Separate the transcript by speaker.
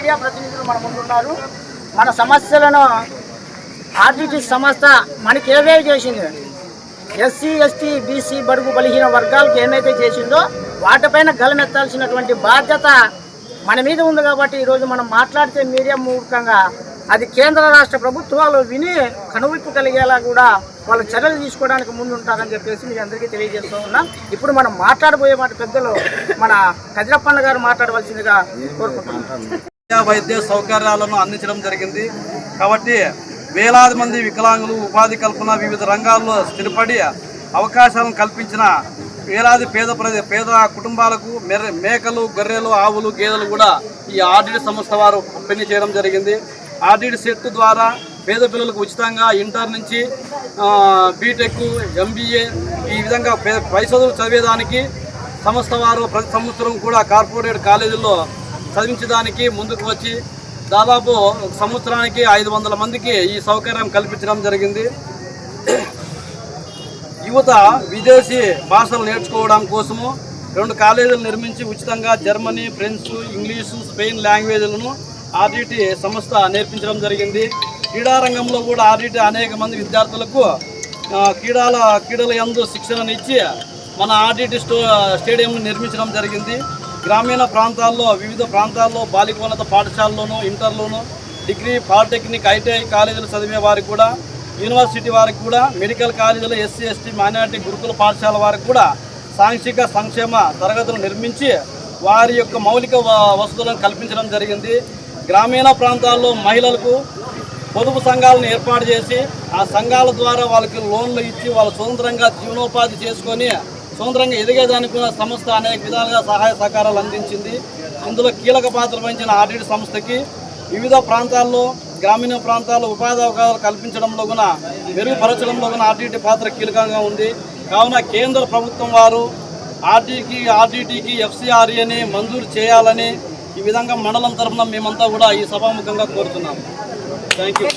Speaker 1: Media ప్రతినిధులు మన ముందున్నారు. మన సమస్యలను ఆర్టీటీ సంస్థ మనకి ఏవేవి చేసింది? ఎస్సీ ఎస్టీ బీసీ బడుగు బలహీన వర్గాలకు ఏమైతే చేసిందో వాటిపైన గలమెత్తాల్సినటువంటి బాధ్యత మన మీద ఉంది కాబట్టి ఈరోజు మనం మాట్లాడితే మీడియా మూర్ఖంగా అది కేంద్ర రాష్ట్ర ప్రభుత్వాలు విని కనువిప్పు కలిగేలా కూడా వాళ్ళు చర్యలు తీసుకోవడానికి ముందు ఉంటారని చెప్పేసి మీ అందరికీ తెలియజేస్తూ ఉన్నాం. ఇప్పుడు మనం మాట్లాడబోయే మాట పెద్దలు మన కదిరప్పన్న గారు మాట్లాడవలసిందిగా కోరుకుంటున్నాం.
Speaker 2: విద్యా వైద్య సౌకర్యాలను అందించడం జరిగింది. కాబట్టి వేలాది మంది వికలాంగులు ఉపాధి కల్పన వివిధ రంగాల్లో స్థిరపడి అవకాశాలను కల్పించిన వేలాది పేద ప్రజ పేద కుటుంబాలకు మేకలు గొర్రెలు ఆవులు గేదెలు కూడా ఈ ఆర్డిడి సంస్థ వారు పంపిణీ చేయడం జరిగింది. ఆర్డిడి సెట్ ద్వారా పేద పిల్లలకు ఉచితంగా ఇంటర్ నుంచి బీటెక్ ఎంబీఏ ఈ విధంగా పే- పై చదువులు చదివేదానికి సంస్థ వారు ప్రతి సంవత్సరం కూడా కార్పొరేట్ కాలేజీల్లో చదివించడానికి ముందుకు వచ్చి దాదాపు సంవత్సరానికి ఐదు వందల మందికి ఈ సౌకర్యం కల్పించడం జరిగింది. యువత విదేశీ భాషలు నేర్చుకోవడం కోసము రెండు కాలేజీలు నిర్మించి ఉచితంగా జర్మనీ ఫ్రెంచ్ ఇంగ్లీషు స్పెయిన్ లాంగ్వేజ్లను ఆర్డిటి సంస్థ నేర్పించడం జరిగింది. క్రీడారంగంలో కూడా ఆర్డిటి అనేక మంది విద్యార్థులకు క్రీడల క్రీడల యందు శిక్షణనిచ్చి మన ఆర్డిటి స్టో స్టేడియంను నిర్మించడం జరిగింది. గ్రామీణ ప్రాంతాల్లో వివిధ ప్రాంతాల్లో బాలికోన్నత పాఠశాలలోను ఇంటర్లోను డిగ్రీ పాలిటెక్నిక్ ఐటీఐ కాలేజీలు చదివే వారికి కూడా యూనివర్సిటీ వారికి కూడా మెడికల్ కాలేజీలు ఎస్సీ ఎస్టీ మైనార్టీ గురుకుల పాఠశాల వారికి కూడా సాంఘిక సంక్షేమ తరగతులు నిర్మించి వారి యొక్క మౌలిక వ- వసతులను కల్పించడం జరిగింది. గ్రామీణ ప్రాంతాల్లో మహిళలకు పొదుపు సంఘాలను ఏర్పాటు చేసి ఆ సంఘాల ద్వారా వాళ్ళకి లోన్లు ఇచ్చి వాళ్ళు స్వతంత్రంగా జీవనోపాధి చేసుకొని స్వతంత్రంగా ఎదిగేదానికి సంస్థ అనేక విధాలుగా సహాయ సహకారాలు అందించింది. అందులో కీలక పాత్ర వహించిన ఆర్డిటి సంస్థకి వివిధ ప్రాంతాల్లో గ్రామీణ ప్రాంతాల్లో ఉపాధి అవకాశాలు కల్పించడంలో కూడా మెరుగుపరచడంలో కూడా ఆర్టీటీ పాత్ర కీలకంగా ఉంది. కావున కేంద్ర ప్రభుత్వం వారు ఆర్టీకి ఆర్టీటీకి ఎఫ్సిఆర్ఏని మంజూరు చేయాలని ఈ విధంగా మండలం తరఫున మేమంతా కూడా ఈ సభాముఖంగా కోరుతున్నాము. Thank you